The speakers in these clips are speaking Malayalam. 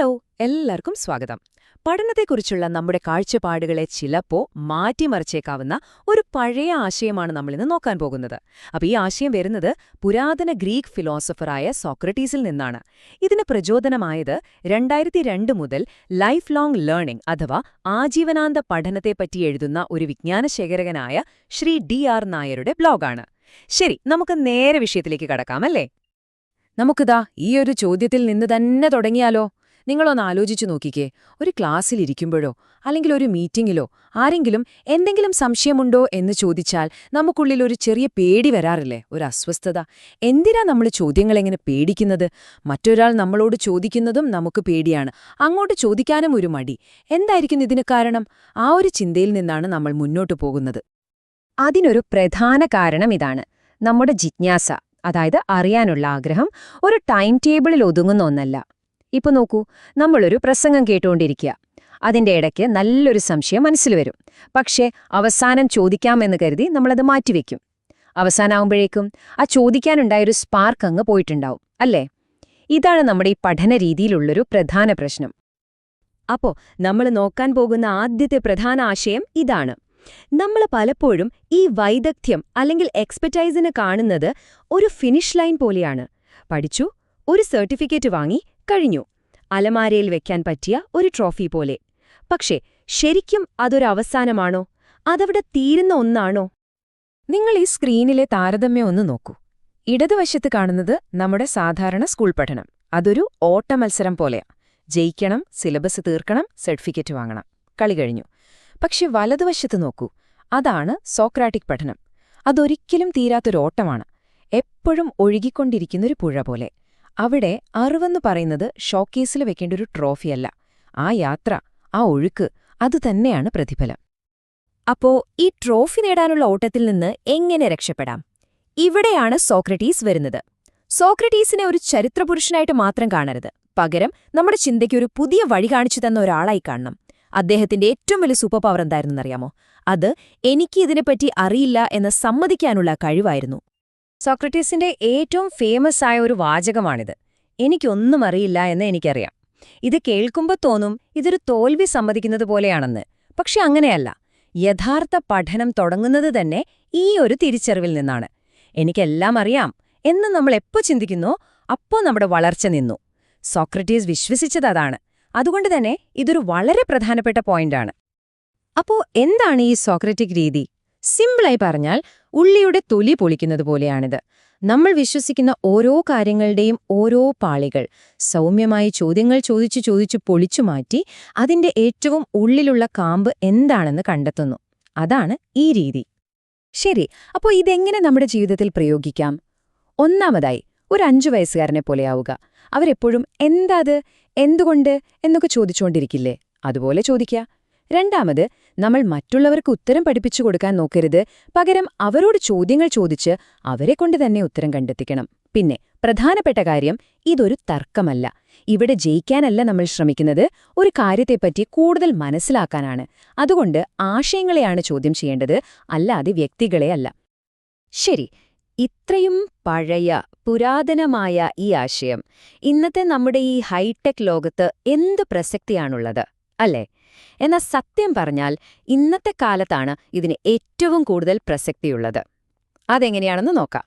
ഹലോ എല്ലാവർക്കും സ്വാഗതം. പഠനത്തെക്കുറിച്ചുള്ള നമ്മുടെ കാഴ്ചപ്പാടുകളെ ചിലപ്പോ മാറ്റിമറിച്ചേക്കാവുന്ന ഒരു പഴയ ആശയമാണ് നമ്മളിന്ന് നോക്കാൻ പോകുന്നത്. അപ്പോൾ ഈ ആശയം വരുന്നത് പുരാതന ഗ്രീക്ക് ഫിലോസഫറായ സോക്രട്ടീസിൽ നിന്നാണ്. ഇതിന് പ്രചോദനമായത് രണ്ടായിരത്തി രണ്ട് മുതൽ ലൈഫ് ലോങ് ലേണിംഗ് അഥവാ ആജീവനാന്ത പഠനത്തെപ്പറ്റി എഴുതുന്ന ഒരു വിജ്ഞാനശേഖരകനായ ശ്രീ ഡി ആർ നായരുടെ ബ്ലോഗാണ്. ശരി നമുക്ക് നേരെ വിഷയത്തിലേക്ക് കടക്കാമല്ലേ നമുക്കിതാ ഈ ഒരു ചോദ്യത്തിൽ നിന്ന് തന്നെ തുടങ്ങിയാലോ? നിങ്ങളൊന്ന് ആലോചിച്ചു നോക്കിക്കേ. ഒരു ക്ലാസ്സിലിരിക്കുമ്പോഴോ അല്ലെങ്കിൽ ഒരു മീറ്റിംഗിലോ ആരെങ്കിലും എന്തെങ്കിലും സംശയമുണ്ടോ എന്ന് ചോദിച്ചാൽ നമുക്കുള്ളിൽ ഒരു ചെറിയ പേടി വരാറില്ലേ? ഒരു അസ്വസ്ഥത. എന്തിനാ നമ്മൾ ചോദ്യങ്ങളെങ്ങനെ പേടിക്കുന്നത്? മറ്റൊരാൾ നമ്മളോട് ചോദിക്കുന്നതും നമുക്ക് പേടിയാണ്. അങ്ങോട്ട് ചോദിക്കാനും ഒരു മടി. എന്തായിരിക്കും ഇതിന് കാരണം? ആ ഒരു ചിന്തയിൽ നിന്നാണ് നമ്മൾ മുന്നോട്ട് പോകുന്നത്. അതിനൊരു പ്രധാന കാരണം ഇതാണ്. നമ്മുടെ ജിജ്ഞാസ അതായത് അറിയാനുള്ള ആഗ്രഹം ഒരു ടൈം ടേബിളിൽ ഒതുങ്ങുന്ന ഒന്നല്ല. ഇപ്പൊ നോക്കൂ നമ്മളൊരു പ്രസംഗം കേട്ടുകൊണ്ടിരിക്കുക അതിന്റെ ഇടയ്ക്ക് നല്ലൊരു സംശയം മനസ്സിൽ വരും. പക്ഷേ അവസാനം ചോദിക്കാമെന്ന് കരുതി നമ്മളത് മാറ്റിവെക്കും അവസാനാവുമ്പോഴേക്കും ആ ചോദിക്കാനുണ്ടായൊരു സ്പാർക്ക് അങ്ങ് പോയിട്ടുണ്ടാവും അല്ലേ? ഇതാണ് നമ്മുടെ ഈ പഠന രീതിയിലുള്ളൊരു പ്രധാന പ്രശ്നം. അപ്പോ നമ്മൾ നോക്കാൻ പോകുന്ന ആദ്യത്തെ പ്രധാന ആശയം ഇതാണ്. നമ്മൾ പലപ്പോഴും ഈ വൈദഗ്ധ്യം അല്ലെങ്കിൽ എക്സ്പെർട്ടൈസിന് കാണുന്നത് ഒരു ഫിനിഷ് ലൈൻ പോലെയാണ്. പഠിച്ചു ഒരു സർട്ടിഫിക്കറ്റ് വാങ്ങി കഴിഞ്ഞു. അലമാരയിൽ വെക്കാൻ പറ്റിയ ഒരു ട്രോഫി പോലെ. പക്ഷേ ശരിക്കും അതൊരവസാനമാണോ അതവിടെ തീരുന്ന ഒന്നാണോ? നിങ്ങൾ ഈ സ്ക്രീനിലെ താരതമ്യം ഒന്ന് നോക്കൂ. ഇടതുവശത്ത് കാണുന്നത് നമ്മുടെ സാധാരണ സ്കൂൾ പഠനം. അതൊരു ഓട്ടമത്സരം പോലെയാ. ജയിക്കണം സിലബസ് തീർക്കണം സർട്ടിഫിക്കറ്റ് വാങ്ങണം. കളി കഴിഞ്ഞു. പക്ഷെ വലതുവശത്ത് നോക്കൂ. അതാണ് സോക്രാറ്റിക് പഠനം. അതൊരിക്കലും തീരാത്തൊരോട്ടമാണ് എപ്പോഴും ഒഴുകിക്കൊണ്ടിരിക്കുന്നൊരു പുഴ പോലെ. അവിടെ അറിവെന്ന് പറയുന്നത് ഷോക്കേസിൽ വെക്കേണ്ട ഒരു ട്രോഫിയല്ല. ആ യാത്ര ആ ഒഴുക്ക് അതുതന്നെയാണ് പ്രതിഫലം. അപ്പോ ഈ ട്രോഫി നേടാനുള്ള ഓട്ടത്തിൽ നിന്ന് എങ്ങനെ രക്ഷപ്പെടാം? ഇവിടെയാണ് സോക്രട്ടീസ് വരുന്നത്. സോക്രട്ടീസിനെ ഒരു ചരിത്രപുരുഷനായിട്ട് മാത്രം കാണരുത്. പകരം നമ്മുടെ ചിന്തയ്ക്ക് ഒരു പുതിയ വഴി കാണിച്ചു തന്ന ഒരാളായി കാണണം. അദ്ദേഹത്തിന്റെ ഏറ്റവും വലിയ സൂപ്പർ പവർ എന്തായിരുന്നെന്നറിയാമോ? അത് എനിക്ക് ഇതിനെപ്പറ്റി അറിയില്ല എന്ന് സമ്മതിക്കാനുള്ള കഴിവായിരുന്നു. സോക്രട്ടീസിന്റെ ഏറ്റവും ഫേമസ് ആയ ഒരു വാചകമാണിത്. എനിക്കൊന്നും അറിയില്ല എന്ന് എനിക്കറിയാം. ഇത് കേൾക്കുമ്പോൾ തോന്നും ഇതൊരു തോൽവി സമ്മതിക്കുന്നത് പോലെയാണെന്ന്. പക്ഷെ അങ്ങനെയല്ല. യഥാർത്ഥ പഠനം തുടങ്ങുന്നത് തന്നെ ഈ ഒരു തിരിച്ചറിവിൽ നിന്നാണ്. എനിക്കെല്ലാം അറിയാം. എന്ന് നമ്മൾ എപ്പോ ചിന്തിക്കുന്നോ അപ്പോൾ നമ്മുടെ വളർച്ച നിന്നു. സോക്രട്ടീസ് വിശ്വസിച്ചത് അതാണ്. അതുകൊണ്ട് തന്നെ ഇതൊരു വളരെ പ്രധാനപ്പെട്ട പോയിന്റാണ്. അപ്പോൾ എന്താണ് ഈ സോക്രറ്റിക് രീതി? സിമ്പിളായി പറഞ്ഞാൽ ഉള്ളിയുടെ തൊലി പൊളിക്കുന്നത് പോലെയാണിത്. നമ്മൾ വിശ്വസിക്കുന്ന ഓരോ കാര്യങ്ങളുടെയും ഓരോ പാളികൾ സൗമ്യമായ ചോദ്യങ്ങൾ ചോദിച്ചു ചോദിച്ചു പൊളിച്ചു മാറ്റി അതിന്റെ ഏറ്റവും ഉള്ളിലുള്ള കാമ്പ് എന്താണെന്ന് കണ്ടെത്തുന്നു. അതാണ് ഈ രീതി. ശരി അപ്പോൾ ഇതെങ്ങനെ നമ്മുടെ ജീവിതത്തിൽ പ്രയോഗിക്കാം? ഒന്നാമതായി ഒരു അഞ്ചു വയസ്സുകാരനെ പോലെയാവുക അവരെപ്പോഴും എന്താത് എന്തുകൊണ്ട്? എന്നൊക്കെ ചോദിച്ചുകൊണ്ടിരിക്കില്ലേ അതുപോലെ ചോദിക്കുക. രണ്ടാമത് നമ്മൾ മറ്റുള്ളവർക്ക് ഉത്തരം പഠിപ്പിച്ചു കൊടുക്കാൻ നോക്കരുത്. പകരം അവരോട് ചോദ്യങ്ങൾ ചോദിച്ച് അവരെക്കൊണ്ട് തന്നെ ഉത്തരം കണ്ടെത്തിക്കണം. പിന്നെ പ്രധാനപ്പെട്ട കാര്യം ഇതൊരു തർക്കമല്ല. ഇവിടെ ജയിക്കാനല്ല നമ്മൾ ശ്രമിക്കുന്നത്. ഒരു കാര്യത്തെപ്പറ്റി കൂടുതൽ മനസ്സിലാക്കാനാണ്. അതുകൊണ്ട് ആശയങ്ങളെയാണ് ചോദ്യം ചെയ്യേണ്ടത്. അല്ലാതെ വ്യക്തികളെ അല്ല. ശരി ഇത്രയും പഴയ പുരാതനമായ ഈ ആശയം. ഇന്നത്തെ നമ്മുടെ ഈ ഹൈടെക് ലോകത്ത് എന്ത് പ്രസക്തിയാണുള്ളത്? അല്ലേ? എന്നാൽ സത്യം പറഞ്ഞാൽ ഇന്നത്തെ കാലത്താണ് ഇതിന് ഏറ്റവും കൂടുതൽ പ്രസക്തിയുള്ളത്. അതെങ്ങനെയാണെന്ന് നോക്കാം.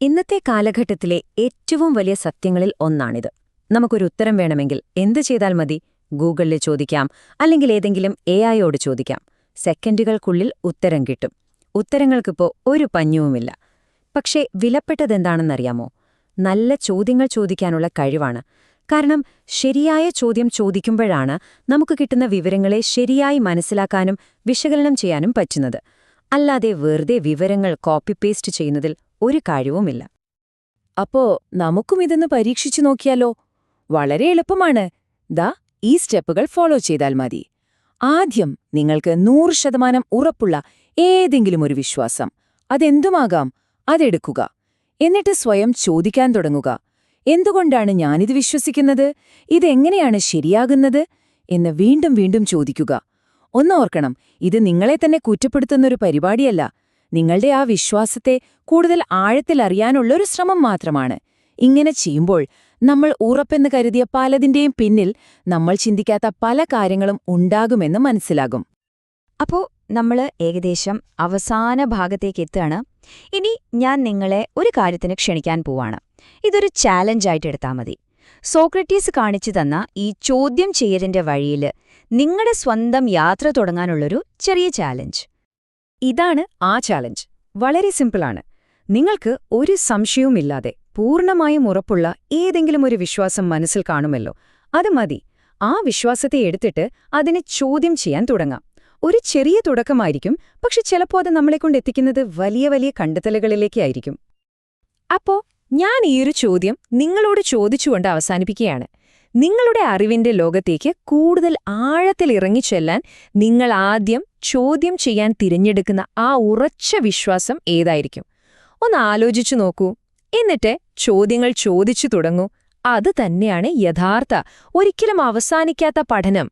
ഇന്നത്തെ കാലഘട്ടത്തിലെ ഏറ്റവും വലിയ സത്യങ്ങളിൽ ഒന്നാണിത്. നമുക്കൊരു ഉത്തരം വേണമെങ്കിൽ എന്ത് ചെയ്താൽ മതി? ഗൂഗിളിൽ ചോദിക്കാം. അല്ലെങ്കിൽ ഏതെങ്കിലും എ ഐയോട് ചോദിക്കാം. സെക്കൻഡുകൾക്കുള്ളിൽ ഉത്തരം കിട്ടും. ഉത്തരങ്ങൾക്കിപ്പോ ഒരു പഞ്ഞുവുമില്ല. പക്ഷേ വിലപ്പെട്ടതെന്താണെന്നറിയാമോ? നല്ല ചോദ്യങ്ങൾ ചോദിക്കാനുള്ള കഴിവാണ്. കാരണം ശരിയായ ചോദ്യം ചോദിക്കുമ്പോഴാണ് നമുക്ക് കിട്ടുന്ന വിവരങ്ങളെ ശരിയായി മനസ്സിലാക്കാനും വിശകലനം ചെയ്യാനും പറ്റുന്നത്. അല്ലാതെ വെറുതെ വിവരങ്ങൾ കോപ്പി പേസ്റ്റ് ചെയ്യുന്നതിൽ ഒരു കാര്യവുമില്ല. അപ്പോ നമുക്കും ഇതൊന്ന് പരീക്ഷിച്ചു നോക്കിയാലോ? വളരെ എളുപ്പമാണ്. ദാ ഈ സ്റ്റെപ്പുകൾ ഫോളോ ചെയ്താൽ മതി. ആദ്യം നിങ്ങൾക്ക് നൂറ് ശതമാനം ഉറപ്പുള്ള ഏതെങ്കിലും ഒരു വിശ്വാസം. അതെന്തുമാകാം? അതെടുക്കുക. എന്നിട്ട് സ്വയം ചോദിക്കാൻ തുടങ്ങുക. എന്തുകൊണ്ടാണ് ഞാനിത് വിശ്വസിക്കുന്നത്? ഇതെങ്ങനെയാണ് ശരിയാകുന്നത്? എന്ന് വീണ്ടും വീണ്ടും ചോദിക്കുക. ഒന്നോർക്കണം ഇത് നിങ്ങളെ തന്നെ കുറ്റപ്പെടുത്തുന്നൊരു പരിപാടിയല്ല. നിങ്ങളുടെ ആ വിശ്വാസത്തെ കൂടുതൽ ആഴത്തിൽ അറിയാനുള്ളൊരു ശ്രമം മാത്രമാണ്. ഇങ്ങനെ ചെയ്യുമ്പോൾ നമ്മൾ ഉറപ്പെന്ന് കരുതിയ പലതിന്റെയും പിന്നിൽ നമ്മൾ ചിന്തിക്കാത്ത പല കാര്യങ്ങളും ഉണ്ടാകുമെന്ന് മനസ്സിലാകും. അപ്പോൾ നമ്മൾ ഏകദേശം അവസാന ഭാഗത്തേക്ക് എത്തുകയാണ്. ഇനി ഞാൻ നിങ്ങളെ ഒരു കാര്യത്തിന് ക്ഷണിക്കാൻ പോവാണ്. ഇതൊരു ചാലഞ്ചായിട്ട് എടുത്താൽ മതി. സോക്രട്ടീസ് കാണിച്ചു തന്ന ഈ ചോദ്യം ചെയ്യലിന്റെ വഴിയിൽ നിങ്ങളുടെ സ്വന്തം യാത്ര തുടങ്ങാനുള്ളൊരു ചെറിയ ചാലഞ്ച് ഇതാണ് ആ ചാലഞ്ച് വളരെ സിമ്പിളാണ് നിങ്ങൾക്ക് ഒരു സംശയവുമില്ലാതെ പൂർണമായും ഉറപ്പുള്ള ഏതെങ്കിലും ഒരു വിശ്വാസം മനസ്സിൽ കാണുമല്ലോ. അത് മതി. ആ വിശ്വാസത്തെ എടുത്തിട്ട് അതിനെ ചോദ്യം ചെയ്യാൻ തുടങ്ങാം. ഒരു ചെറിയ തുടക്കമായിരിക്കും പക്ഷെ ചിലപ്പോൾ അത് നമ്മളെക്കൊണ്ട് എത്തിക്കുന്നത് വലിയ വലിയ കണ്ടെത്തലുകളിലേക്കായിരിക്കും അപ്പോ ഞാൻ ഈയൊരു ചോദ്യം നിങ്ങളോട് ചോദിച്ചുകൊണ്ട് അവസാനിപ്പിക്കുകയാണ്. നിങ്ങളുടെ അറിവിന്റെ ലോകത്തേക്ക് കൂടുതൽ ആഴത്തിൽ ഇറങ്ങിച്ചെല്ലാൻ നിങ്ങൾ ആദ്യം ചോദ്യം ചെയ്യാൻ തിരഞ്ഞെടുക്കുന്ന ആ ഉറച്ച വിശ്വാസം ഏതായിരിക്കും? ഒന്ന് ആലോചിച്ചു നോക്കൂ. എന്നിട്ട് ചോദ്യങ്ങൾ ചോദിച്ചു തുടങ്ങൂ. അത് തന്നെയാണ് യഥാർത്ഥ ഒരിക്കലും അവസാനിക്കാത്ത പഠനം.